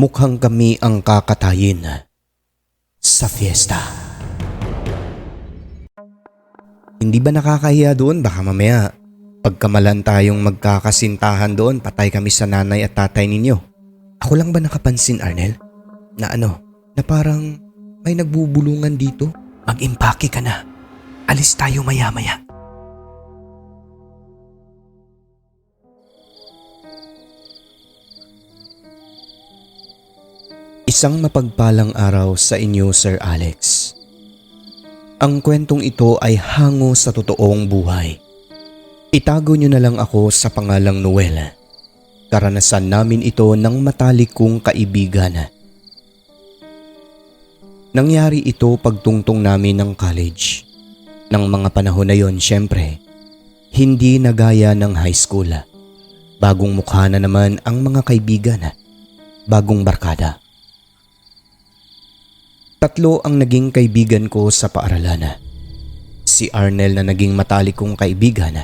Mukhang kami ang kakatayin sa fiesta. Hindi ba nakakahiya doon? Baka mamaya pagkamalan tayong magkakasintahan doon, patay kami sa nanay at tatay ninyo. Ako lang ba nakapansin, Arnel? Na ano, na parang may nagbubulungan dito? Mag-impake ka na. Alis tayo maya-maya. Isang mapagpalang araw sa inyo, Sir Alex. Ang kwentong ito ay hango sa totoong buhay. Itago niyo na lang ako sa pangalang Noel. Karanasan namin ito ng matalik kong kaibigan. Nangyari ito pagtungtong namin ng college. Nang mga panahon na yon, syempre, hindi nagaya ng high school. Bagong mukha na naman ang mga kaibigan. Bagong barkada. Tatlo ang naging kaibigan ko sa paaralan. Si Arnel na naging matalik kong kaibigan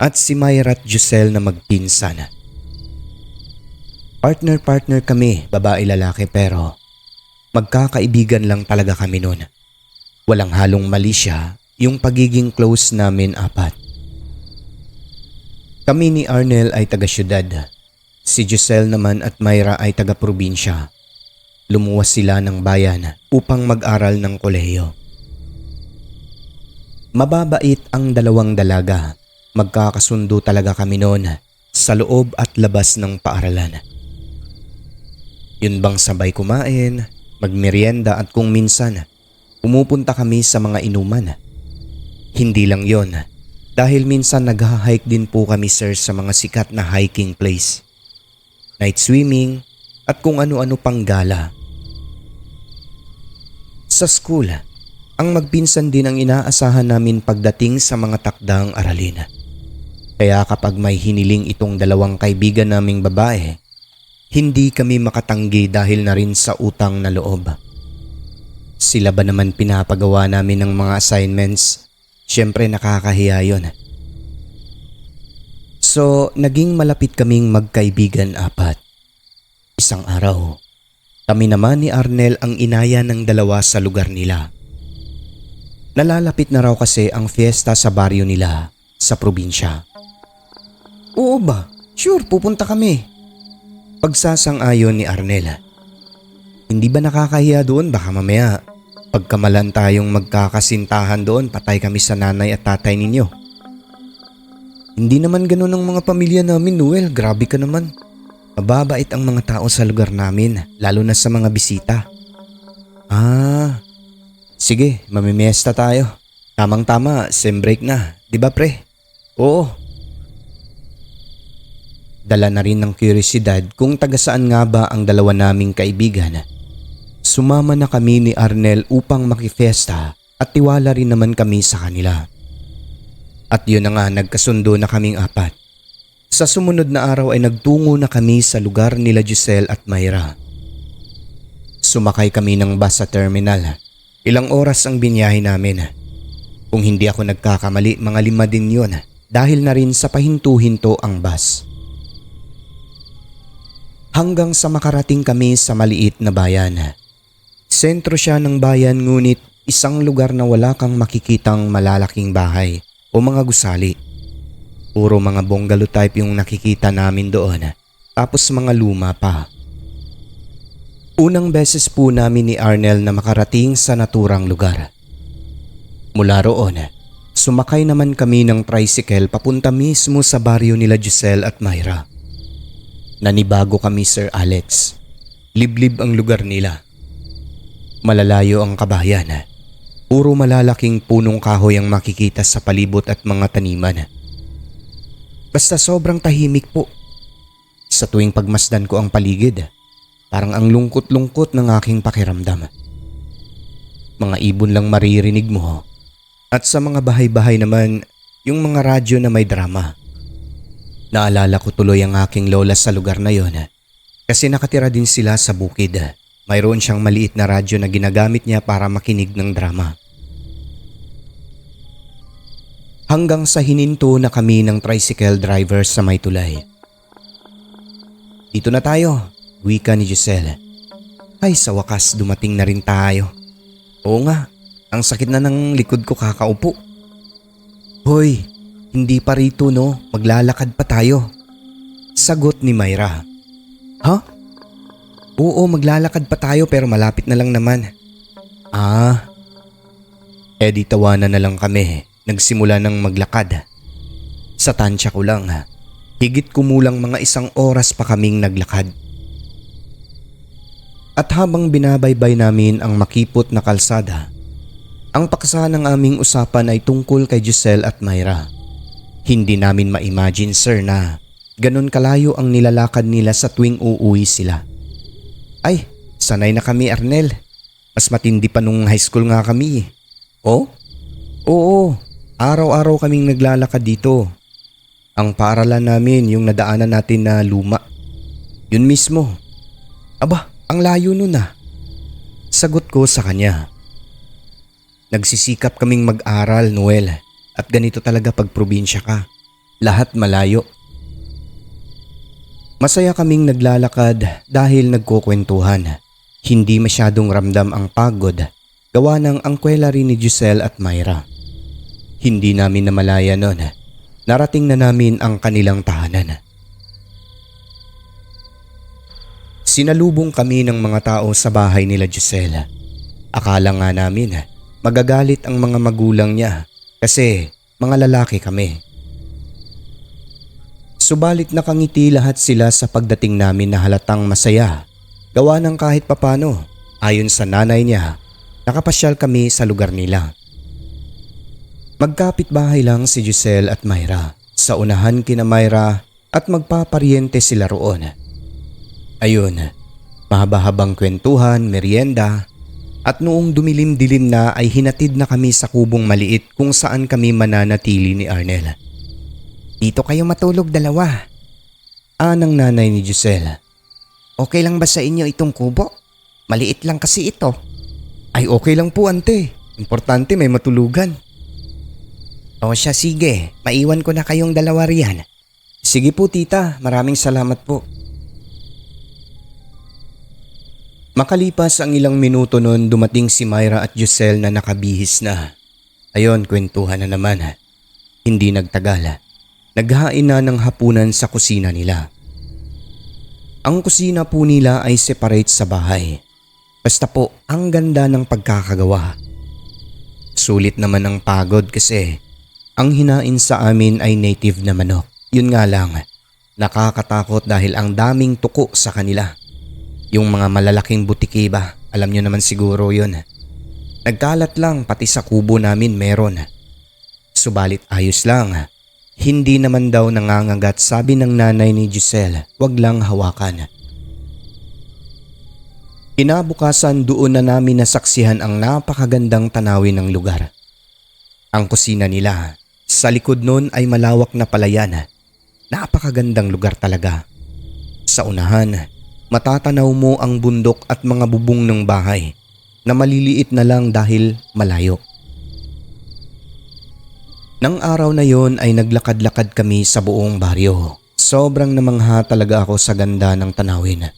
at si Myra at Giselle na magpinsan. Partner-partner kami, babae-lalaki pero magkakaibigan lang talaga kami noon. Walang halong mali siya yung pagiging close namin apat. Kami ni Arnel ay taga-syudad. Si Giselle naman at Myra ay taga-probinsya lumuwas sila ng bayan upang mag-aral ng kolehiyo. Mababait ang dalawang dalaga. Magkakasundo talaga kami noon sa loob at labas ng paaralan. Yun bang sabay kumain, magmerienda at kung minsan pumupunta kami sa mga inuman. Hindi lang yon dahil minsan nag-hike din po kami sir sa mga sikat na hiking place. Night swimming at kung ano-ano pang gala sa school, ang magpinsan din ang inaasahan namin pagdating sa mga takdang aralin. Kaya kapag may hiniling itong dalawang kaibigan naming babae, hindi kami makatanggi dahil na rin sa utang na loob. Sila ba naman pinapagawa namin ng mga assignments? Siyempre nakakahiya yun. So, naging malapit kaming magkaibigan apat. Isang araw, kami naman ni Arnel ang inaya ng dalawa sa lugar nila. Nalalapit na raw kasi ang fiesta sa baryo nila sa probinsya. Oo ba? Sure, pupunta kami. Pagsasang-ayon ni Arnel. Hindi ba nakakahiya doon? Baka mamaya pagkamalan tayong magkakasintahan doon, patay kami sa nanay at tatay ninyo. Hindi naman ganun ang mga pamilya namin, Noel. Grabe ka naman. Mababait ang mga tao sa lugar namin, lalo na sa mga bisita. Ah, sige, mamimiesta tayo. Tamang-tama, sem break na, di ba pre? Oo. Dala na rin ng kuryosidad kung taga saan nga ba ang dalawa naming kaibigan. Sumama na kami ni Arnel upang makifesta at tiwala rin naman kami sa kanila. At yun na nga nagkasundo na kaming apat. Sa sumunod na araw ay nagtungo na kami sa lugar nila Giselle at Myra. Sumakay kami ng bus sa terminal. Ilang oras ang binyahe namin. Kung hindi ako nagkakamali, mga lima din yun dahil na rin sa pahinto-hinto ang bus. Hanggang sa makarating kami sa maliit na bayan. Sentro siya ng bayan ngunit isang lugar na wala kang makikitang malalaking bahay o mga gusali. Puro mga bungalow type yung nakikita namin doon. Tapos mga luma pa. Unang beses po namin ni Arnel na makarating sa naturang lugar. Mula roon, sumakay naman kami ng tricycle papunta mismo sa baryo nila Giselle at Myra. Nanibago kami Sir Alex. Liblib ang lugar nila. Malalayo ang kabayan. Puro malalaking punong kahoy ang makikita sa palibot at mga taniman. Basta sobrang tahimik po. Sa tuwing pagmasdan ko ang paligid, parang ang lungkot-lungkot ng aking pakiramdam. Mga ibon lang maririnig mo. At sa mga bahay-bahay naman, yung mga radyo na may drama. Naalala ko tuloy ang aking lola sa lugar na yon kasi nakatira din sila sa bukid. Mayroon siyang maliit na radyo na ginagamit niya para makinig ng drama. Hanggang sa hininto na kami ng tricycle driver sa may tulay. Dito na tayo. wika ni Giselle. Ay sa wakas dumating na rin tayo. Oo nga, ang sakit na ng likod ko kakaupo. Hoy, hindi pa rito no, maglalakad pa tayo. Sagot ni Myra. Ha? Oo, maglalakad pa tayo pero malapit na lang naman. Ah. Eh di tawanan na lang kami. Nagsimula ng maglakad. Sa tansya ko lang. Higit kumulang mga isang oras pa kaming naglakad. At habang binabaybay namin ang makipot na kalsada, ang paksa ng aming usapan ay tungkol kay Giselle at Myra. Hindi namin ma-imagine sir na ganun kalayo ang nilalakad nila sa tuwing uuwi sila. Ay, sanay na kami Arnel. Mas matindi pa nung high school nga kami. eh. Oh? Oo, araw-araw kaming naglalakad dito. Ang paaralan namin yung nadaanan natin na luma. Yun mismo. Aba, ang layo nun ah. Sagot ko sa kanya. Nagsisikap kaming mag-aral, Noel. At ganito talaga pag probinsya ka. Lahat malayo. Masaya kaming naglalakad dahil nagkukwentuhan. Hindi masyadong ramdam ang pagod. Gawa ng angkwela rin ni Giselle at Myra. Hindi namin namalaya nun. Narating na namin ang kanilang tahanan. Sinalubong kami ng mga tao sa bahay nila Giselle. Akala nga namin magagalit ang mga magulang niya kasi mga lalaki kami. Subalit nakangiti lahat sila sa pagdating namin na halatang masaya. Gawa ng kahit papano, ayon sa nanay niya, nakapasyal kami sa lugar nila. Magkapit bahay lang si Giselle at Myra. Sa unahan kina Myra at magpapariente sila roon. Ayun, mahaba-habang kwentuhan, merienda, at noong dumilim-dilim na ay hinatid na kami sa kubong maliit kung saan kami mananatili ni Arnel. Dito kayo matulog dalawa. Anang nanay ni Giselle. Okay lang ba sa inyo itong kubo? Maliit lang kasi ito. Ay okay lang po ante. Importante may matulugan. O siya sige, maiwan ko na kayong dalawa riyan. Sige po tita, maraming salamat po. Makalipas ang ilang minuto noon dumating si Myra at Giselle na nakabihis na. Ayon, kwentuhan na naman. Hindi nagtagal. Naghain na ng hapunan sa kusina nila. Ang kusina po nila ay separate sa bahay. Basta po, ang ganda ng pagkakagawa. Sulit naman ang pagod kasi ang hinain sa amin ay native na manok. Yun nga lang, nakakatakot dahil ang daming tuko sa kanila. Yung mga malalaking butiki ba, alam nyo naman siguro yun. Nagkalat lang pati sa kubo namin meron. Subalit ayos lang. Hindi naman daw nangangagat sabi ng nanay ni Giselle, wag lang hawakan. Kinabukasan doon na namin nasaksihan ang napakagandang tanawin ng lugar. Ang kusina nila, sa likod nun ay malawak na palayan. Napakagandang lugar talaga. Sa unahan, matatanaw mo ang bundok at mga bubong ng bahay na maliliit na lang dahil malayo. Nang araw na yon ay naglakad-lakad kami sa buong baryo. Sobrang namangha talaga ako sa ganda ng tanawin.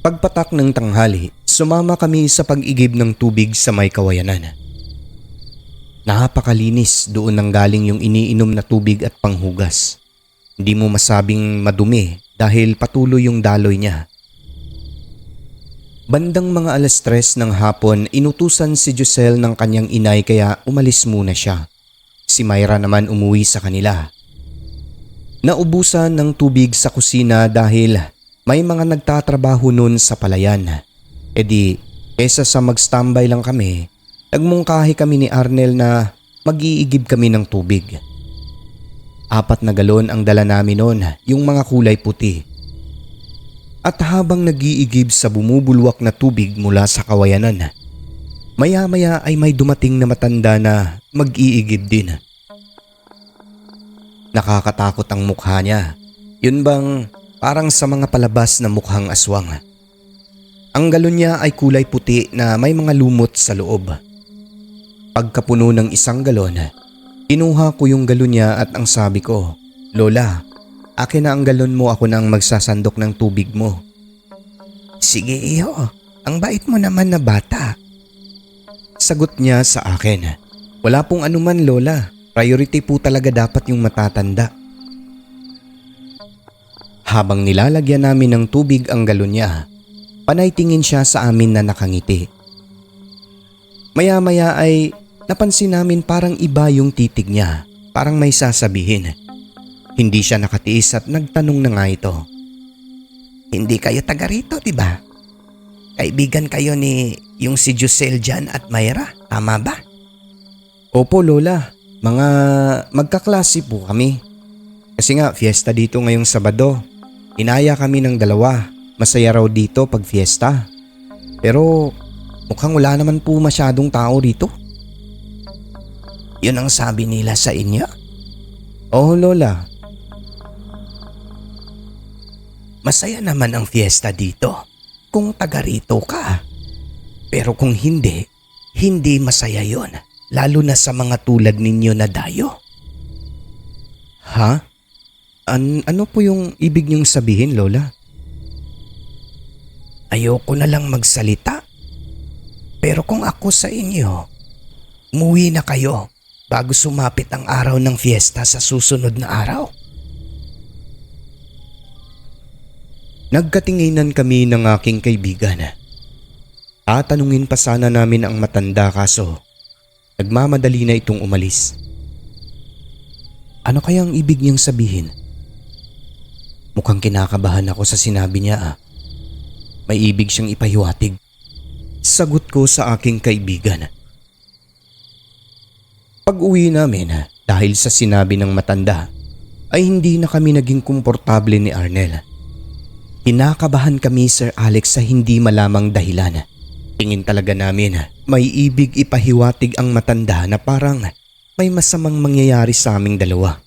Pagpatak ng tanghali, sumama kami sa pag-igib ng tubig sa may kawayanan. Napakalinis doon nang galing yung iniinom na tubig at panghugas. Hindi mo masabing madumi dahil patuloy yung daloy niya. Bandang mga alas tres ng hapon, inutusan si Giselle ng kanyang inay kaya umalis muna siya. Si Myra naman umuwi sa kanila. Naubusan ng tubig sa kusina dahil may mga nagtatrabaho nun sa palayan. E di, kesa sa mag-standby lang kami, nagmungkahi kami ni Arnel na mag-iigib kami ng tubig. Apat na galon ang dala namin noon, yung mga kulay puti. At habang nag-iigib sa bumubulwak na tubig mula sa kawayanan, maya-maya ay may dumating na matanda na mag-iigib din. Nakakatakot ang mukha niya. Yun bang parang sa mga palabas na mukhang aswang. Ang galon niya ay kulay puti na may mga lumot sa loob. Pagkapuno ng isang galon, inuha ko yung galon niya at ang sabi ko, Lola, akin na ang galon mo ako nang magsasandok ng tubig mo. Sige iyo, ang bait mo naman na bata. Sagot niya sa akin. Wala pong anuman lola. Priority po talaga dapat yung matatanda. Habang nilalagyan namin ng tubig ang galon niya, panay tingin siya sa amin na nakangiti. Maya-maya ay napansin namin parang iba yung titig niya, parang may sasabihin. Hindi siya nakatiis at nagtanong na nga ito. Hindi kayo taga rito, di ba? Kaibigan kayo ni yung si Jusel Jan at Mayra, tama ba? Opo lola, mga magkaklase po kami. Kasi nga fiesta dito ngayong Sabado. Inaya kami ng dalawa. Masaya raw dito pag fiesta. Pero mukhang wala naman po masyadong tao dito. Yun ang sabi nila sa inyo? Oo lola, Masaya naman ang fiesta dito kung taga rito ka. Pero kung hindi, hindi masaya yon. Lalo na sa mga tulad ninyo na dayo. ha? An ano po yung ibig niyong sabihin lola? Ayoko na lang magsalita. Pero kung ako sa inyo, umuwi na kayo bago sumapit ang araw ng fiesta sa susunod na araw. Nagkatinginan kami ng aking kaibigan. Tatanungin pa sana namin ang matanda kaso nagmamadali na itong umalis. Ano kaya ang ibig niyang sabihin? Mukhang kinakabahan ako sa sinabi niya ah. May ibig siyang ipahiwatig. Sagot ko sa aking kaibigan. Pag uwi namin dahil sa sinabi ng matanda ay hindi na kami naging komportable ni Arnel. Kinakabahan kami Sir Alex sa hindi malamang dahilan. Tingin talaga namin may ibig ipahiwatig ang matanda na parang may masamang mangyayari sa aming dalawa.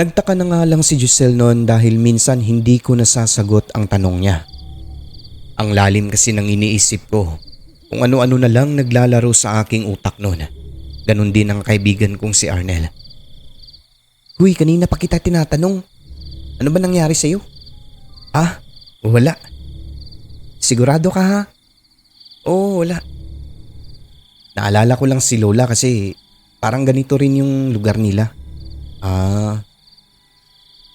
Nagtaka na nga lang si Giselle noon dahil minsan hindi ko nasasagot ang tanong niya. Ang lalim kasi ng iniisip ko kung ano-ano na lang naglalaro sa aking utak noon. Ganon din ang kaibigan kong si Arnel. Huy, kanina pa kita tinatanong. Ano ba nangyari sa'yo? Ah, wala. Sigurado ka ha? Oo, wala. Naalala ko lang si Lola kasi parang ganito rin yung lugar nila. Ah.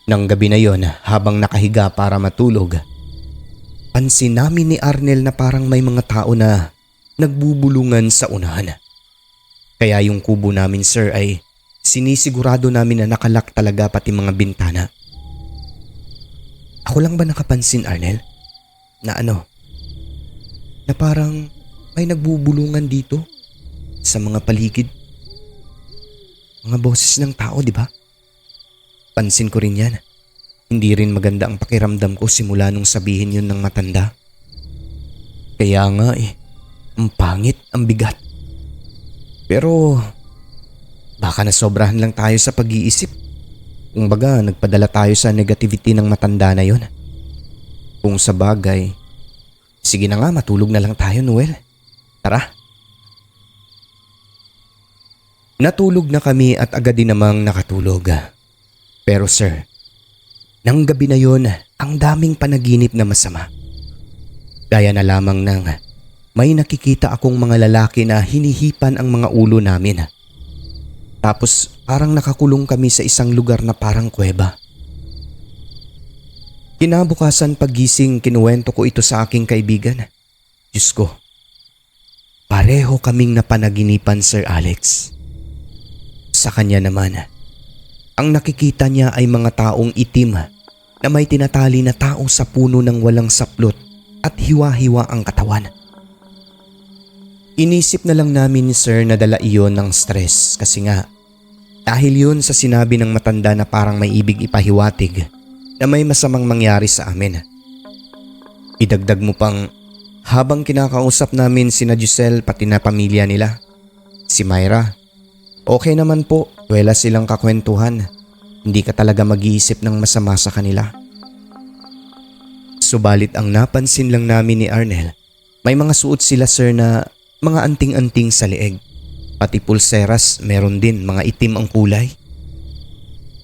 Nang gabi na yon habang nakahiga para matulog, pansin namin ni Arnel na parang may mga tao na nagbubulungan sa unahan. Kaya yung kubo namin sir ay sinisigurado namin na nakalak talaga pati mga bintana. Ako lang ba nakapansin Arnel? Na ano? Na parang may nagbubulungan dito sa mga paligid. Mga boses ng tao, di ba? Pansin ko rin yan. Hindi rin maganda ang pakiramdam ko simula nung sabihin yun ng matanda. Kaya nga eh, ang pangit, ang bigat. Pero baka nasobrahan lang tayo sa pag-iisip. Kung baga, nagpadala tayo sa negativity ng matanda na yon. Kung sa bagay, sige na nga matulog na lang tayo Noel. Tara. Natulog na kami at agad din namang nakatulog. Pero sir, nang gabi na yon, ang daming panaginip na masama. Gaya na lamang ng may nakikita akong mga lalaki na hinihipan ang mga ulo namin. Tapos parang nakakulong kami sa isang lugar na parang kuweba. Kinabukasan pagising kinuwento ko ito sa aking kaibigan. Diyos ko, pareho kaming napanaginipan Sir Alex. Sa kanya naman, ang nakikita niya ay mga taong itim na may tinatali na tao sa puno ng walang saplot at hiwa-hiwa ang katawan. Inisip na lang namin ni Sir na dala iyon ng stress kasi nga dahil yun sa sinabi ng matanda na parang may ibig ipahiwatig na may masamang mangyari sa amin. Idagdag mo pang habang kinakausap namin sina Giselle pati na pamilya nila. Si Myra, okay naman po, wala silang kakwentuhan. Hindi ka talaga mag-iisip ng masama sa kanila. Subalit ang napansin lang namin ni Arnel, may mga suot sila sir na mga anting-anting sa leeg. Pati pulseras meron din mga itim ang kulay.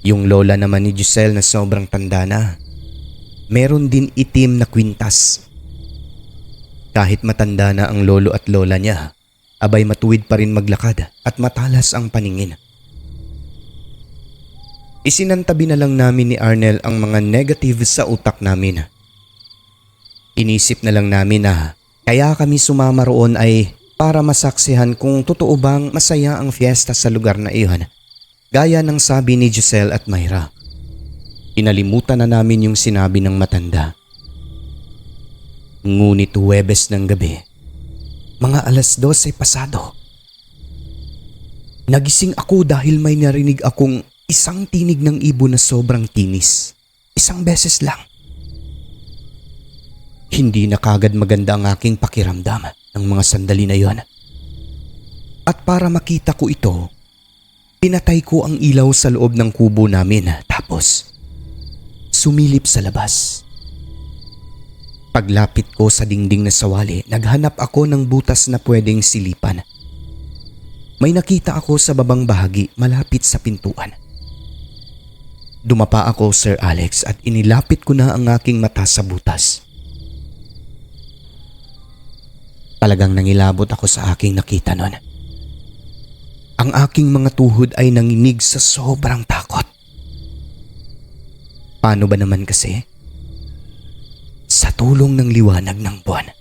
Yung lola naman ni Giselle na sobrang tanda na. meron din itim na kwintas. Kahit matanda na ang lolo at lola niya, abay matuwid pa rin maglakad at matalas ang paningin. Isinantabi na lang namin ni Arnel ang mga negative sa utak namin. Inisip na lang namin na kaya kami sumama roon ay para masaksihan kung totoo bang masaya ang fiesta sa lugar na iyon. Gaya ng sabi ni Giselle at Myra. Inalimutan na namin yung sinabi ng matanda. Ngunit Huwebes ng gabi, mga alas 12 pasado. Nagising ako dahil may narinig akong isang tinig ng ibon na sobrang tinis. Isang beses lang. Hindi na kagad maganda ang aking pakiramdam ng mga sandali na yon. At para makita ko ito, pinatay ko ang ilaw sa loob ng kubo namin tapos sumilip sa labas. Paglapit ko sa dingding na sawali, naghanap ako ng butas na pwedeng silipan. May nakita ako sa babang bahagi malapit sa pintuan. Dumapa ako, Sir Alex, at inilapit ko na ang aking mata sa butas. Talagang nangilabot ako sa aking nakita nun. Ang aking mga tuhod ay nanginig sa sobrang takot. Paano ba naman kasi? Sa tulong ng liwanag ng buwan.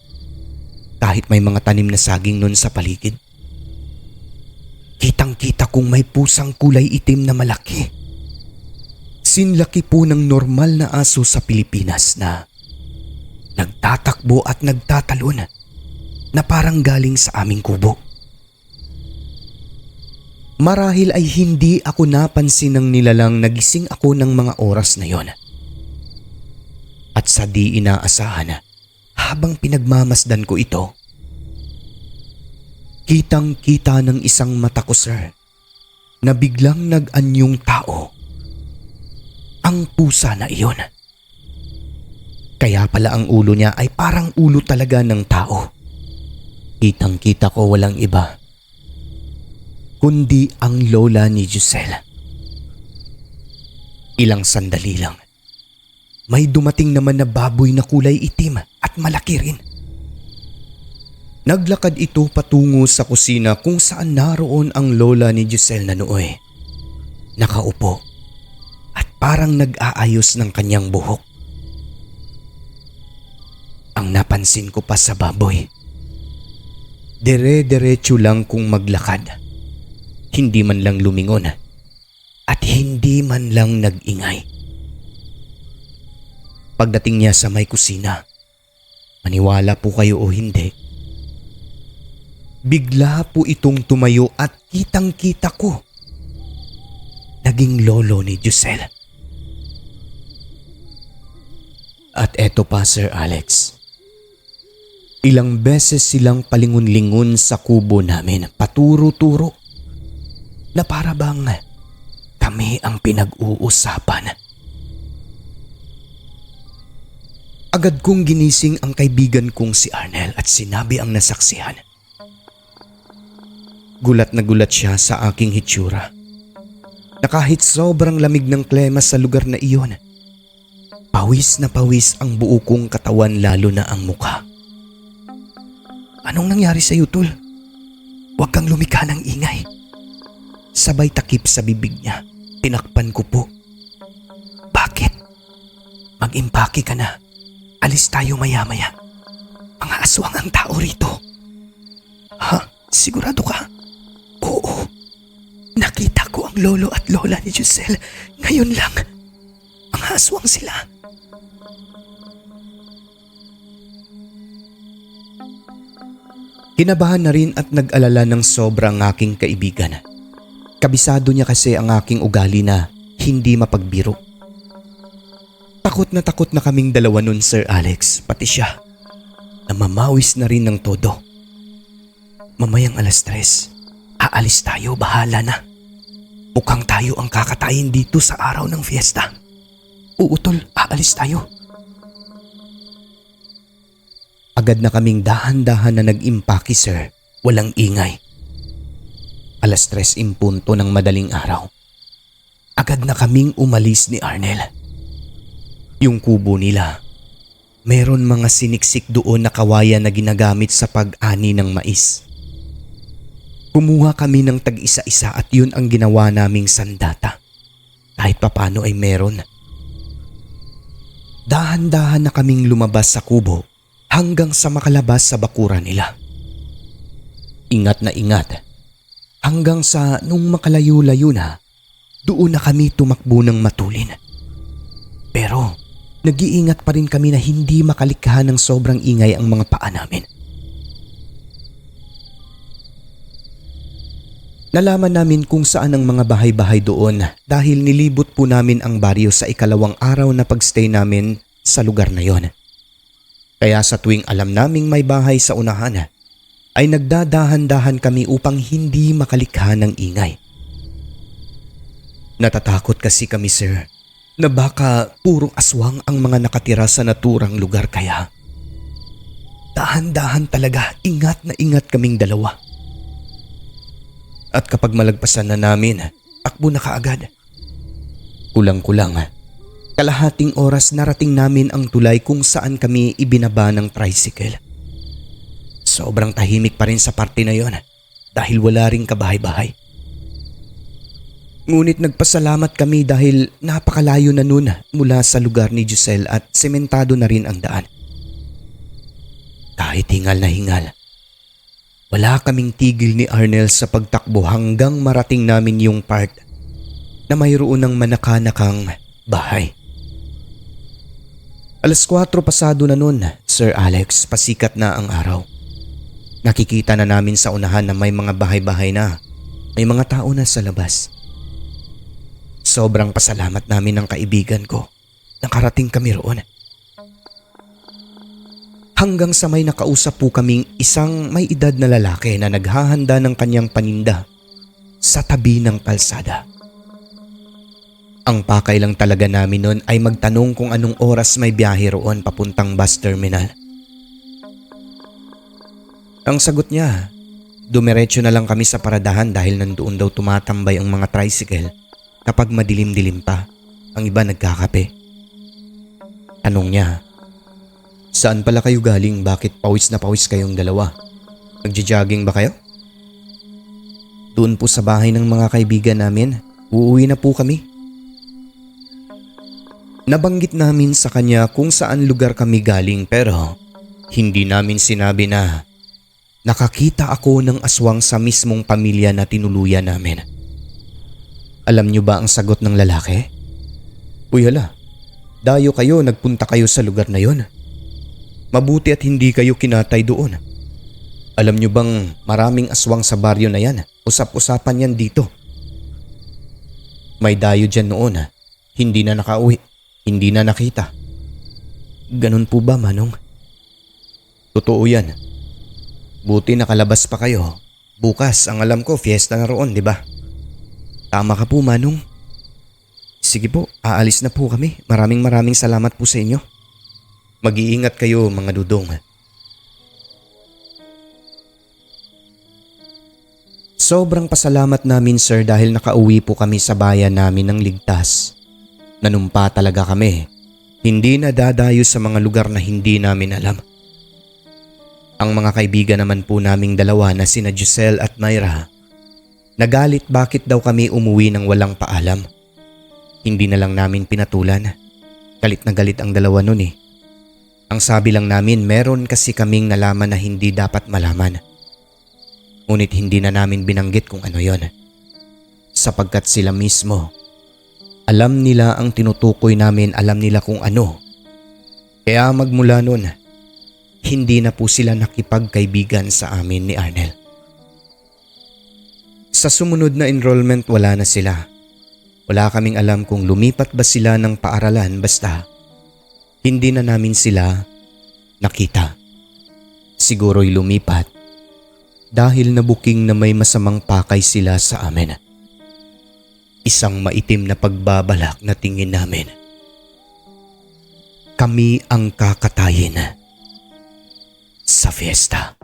Kahit may mga tanim na saging nun sa paligid. Kitang kita kong may pusang kulay itim na malaki. Sinlaki po ng normal na aso sa Pilipinas na nagtatakbo at nagtatalon na parang galing sa aming kubo. Marahil ay hindi ako napansin ng nilalang nagising ako ng mga oras na yon. At sa di inaasahan, habang pinagmamasdan ko ito, kitang kita ng isang mata ko sir na biglang nag-anyong tao. Ang pusa na iyon. Kaya pala ang ulo niya ay parang ulo talaga ng tao. Kitang kita ko walang iba kundi ang lola ni Giselle. Ilang sandali lang. May dumating naman na baboy na kulay itim at malaki rin. Naglakad ito patungo sa kusina kung saan naroon ang lola ni Giselle na nooy. Nakaupo at parang nag-aayos ng kanyang buhok. Ang napansin ko pa sa baboy, dire-diretso lang kung maglakad hindi man lang lumingon at hindi man lang nag-ingay. Pagdating niya sa may kusina, maniwala po kayo o hindi, bigla po itong tumayo at kitang kita ko. Naging lolo ni Giselle. At eto pa Sir Alex. Ilang beses silang palingon-lingon sa kubo namin, paturo-turo na para bang kami ang pinag-uusapan. Agad kong ginising ang kaibigan kong si Arnel at sinabi ang nasaksihan. Gulat na gulat siya sa aking hitsura. Na kahit sobrang lamig ng klema sa lugar na iyon, pawis na pawis ang buo kong katawan lalo na ang mukha. Anong nangyari sa iyo, Tul? Huwag kang lumika ng ingay. Sabay takip sa bibig niya. Tinakpan ko po. Bakit? Mag-impake ka na. Alis tayo maya-maya. Mga aswang ang tao rito. Ha? Sigurado ka? Oo. Nakita ko ang lolo at lola ni Giselle. Ngayon lang. Mga aswang sila. Kinabahan na rin at nag-alala ng sobrang aking kaibigan. Kabisado niya kasi ang aking ugali na hindi mapagbiro. Takot na takot na kaming dalawa nun Sir Alex, pati siya. Namamawis na rin ng todo. Mamayang alas tres, aalis tayo, bahala na. Mukhang tayo ang kakatayin dito sa araw ng fiesta. Uutol, aalis tayo. Agad na kaming dahan-dahan na nag-impake sir, walang ingay. Alas tres impunto ng madaling araw. Agad na kaming umalis ni Arnel. Yung kubo nila. Meron mga siniksik doon na kawayan na ginagamit sa pag-ani ng mais. Kumuha kami ng tag-isa-isa at yun ang ginawa naming sandata. Kahit papano ay meron. Dahan-dahan na kaming lumabas sa kubo hanggang sa makalabas sa bakura nila. Ingat na ingat. Hanggang sa nung makalayo-layo na, doon na kami tumakbo ng matulin. Pero nag-iingat pa rin kami na hindi makalikha ng sobrang ingay ang mga paa namin. Nalaman namin kung saan ang mga bahay-bahay doon dahil nilibot po namin ang baryo sa ikalawang araw na pagstay namin sa lugar na yon. Kaya sa tuwing alam naming may bahay sa unahan, ay nagdadahan-dahan kami upang hindi makalikha ng ingay. Natatakot kasi kami sir na baka purong aswang ang mga nakatira sa naturang lugar kaya. Dahan-dahan talaga, ingat na ingat kaming dalawa. At kapag malagpasan na namin, takbo na kaagad. Kulang-kulang, kalahating oras narating namin ang tulay kung saan kami ibinaba ng tricycle. Sobrang tahimik pa rin sa parte na yon dahil wala ring kabahay-bahay. Ngunit nagpasalamat kami dahil napakalayo na nun mula sa lugar ni Giselle at sementado na rin ang daan. Kahit hingal na hingal, wala kaming tigil ni Arnel sa pagtakbo hanggang marating namin yung part na mayroon ng manakanakang bahay. Alas 4 pasado na nun, Sir Alex, pasikat na ang araw. Nakikita na namin sa unahan na may mga bahay-bahay na. May mga tao na sa labas. Sobrang pasalamat namin ng kaibigan ko. Nakarating kami roon. Hanggang sa may nakausap po kaming isang may edad na lalaki na naghahanda ng kanyang paninda sa tabi ng kalsada. Ang pakay lang talaga namin noon ay magtanong kung anong oras may biyahe roon papuntang bus terminal. Ang sagot niya, dumiretso na lang kami sa paradahan dahil nandoon daw tumatambay ang mga tricycle kapag madilim-dilim pa. Ang iba nagkakape. Tanong niya, saan pala kayo galing? Bakit pawis na pawis kayong dalawa? Nagja-jogging ba kayo? Doon po sa bahay ng mga kaibigan namin. Uuwi na po kami. Nabanggit namin sa kanya kung saan lugar kami galing pero hindi namin sinabi na nakakita ako ng aswang sa mismong pamilya na tinuluyan namin. Alam niyo ba ang sagot ng lalaki? Uy hala, dayo kayo nagpunta kayo sa lugar na yon. Mabuti at hindi kayo kinatay doon. Alam niyo bang maraming aswang sa baryo na yan? Usap-usapan yan dito. May dayo dyan noon. Hindi na nakauwi. Hindi na nakita. Ganun po ba, Manong? Totoo yan. Buti nakalabas pa kayo. Bukas, ang alam ko, fiesta na roon, di ba? Tama ka po, Manong. Sige po, aalis na po kami. Maraming maraming salamat po sa inyo. Mag-iingat kayo, mga dudong. Sobrang pasalamat namin sir dahil nakauwi po kami sa bayan namin ng ligtas. Nanumpa talaga kami. Hindi na dadayo sa mga lugar na hindi namin alam. Ang mga kaibigan naman po naming dalawa na sina Giselle at Myra, nagalit bakit daw kami umuwi ng walang paalam. Hindi na lang namin pinatulan. Galit na galit ang dalawa nun eh. Ang sabi lang namin meron kasi kaming nalaman na hindi dapat malaman. Ngunit hindi na namin binanggit kung ano yon. Sapagkat sila mismo, alam nila ang tinutukoy namin, alam nila kung ano. Kaya magmula nun, hindi na po sila nakipagkaibigan sa amin ni Arnel. Sa sumunod na enrollment wala na sila. Wala kaming alam kung lumipat ba sila ng paaralan basta hindi na namin sila nakita. Siguro'y lumipat dahil nabuking na may masamang pakay sila sa amin. Isang maitim na pagbabalak na tingin namin. Kami ang kakatayin sa fiesta.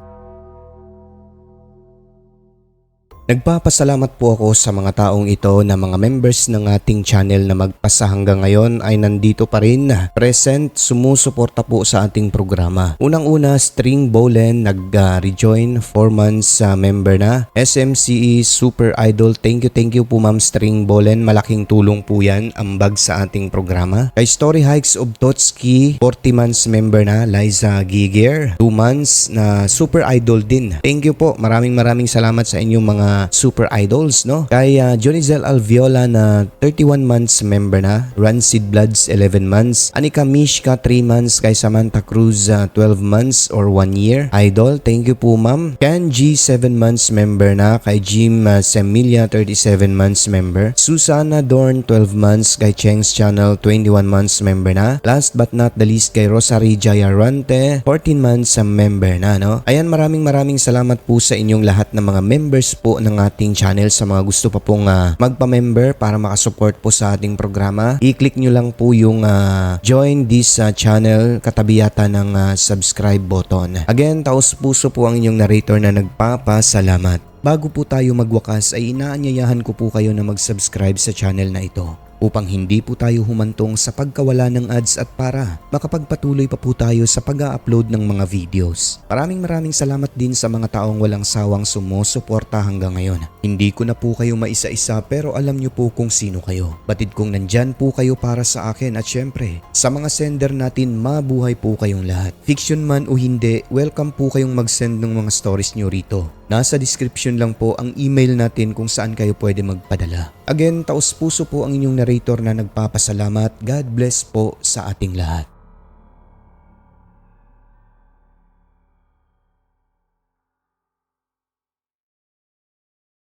Nagpapasalamat po ako sa mga taong ito na mga members ng ating channel na magpasa hanggang ngayon ay nandito pa rin present sumusuporta po sa ating programa. Unang-una String Bowlen nag-rejoin 4 months sa member na SMCE Super Idol. Thank you thank you po Ma'am String Bowlen. Malaking tulong po yan ambag sa ating programa. Kay Story Hikes of Totski 40 months member na Liza Giger 2 months na Super Idol din. Thank you po. Maraming maraming salamat sa inyong mga super idols, no? Kay uh, Jonizel Alviola na 31 months member na, Rancid Bloods 11 months, Anika Mishka 3 months, kay Samantha Cruz uh, 12 months or 1 year. Idol, thank you po ma'am. Ken G 7 months member na, kay Jim uh, Semilia 37 months member. Susana Dorn 12 months, kay Cheng's Channel 21 months member na. Last but not the least kay Rosary Jayarante 14 months member na, no? Ayan, maraming maraming salamat po sa inyong lahat ng mga members po ng ating channel sa mga gusto pa pong ah, magpa-member para makasupport po sa ating programa. I-click nyo lang po yung ah, join this ah, channel katabi yata ng ah, subscribe button. Again, taos puso po ang inyong narrator na nagpapasalamat. Bago po tayo magwakas ay inaanyayahan ko po kayo na mag-subscribe sa channel na ito upang hindi po tayo humantong sa pagkawala ng ads at para makapagpatuloy pa po tayo sa pag-upload ng mga videos. Maraming maraming salamat din sa mga taong walang sawang sumusuporta hanggang ngayon. Hindi ko na po kayo maisa-isa pero alam nyo po kung sino kayo. Batid kong nandyan po kayo para sa akin at syempre, sa mga sender natin mabuhay po kayong lahat. Fiction man o hindi, welcome po kayong mag-send ng mga stories nyo rito. Nasa description lang po ang email natin kung saan kayo pwede magpadala. Again, taos puso po ang inyong narrator na nagpapasalamat. God bless po sa ating lahat.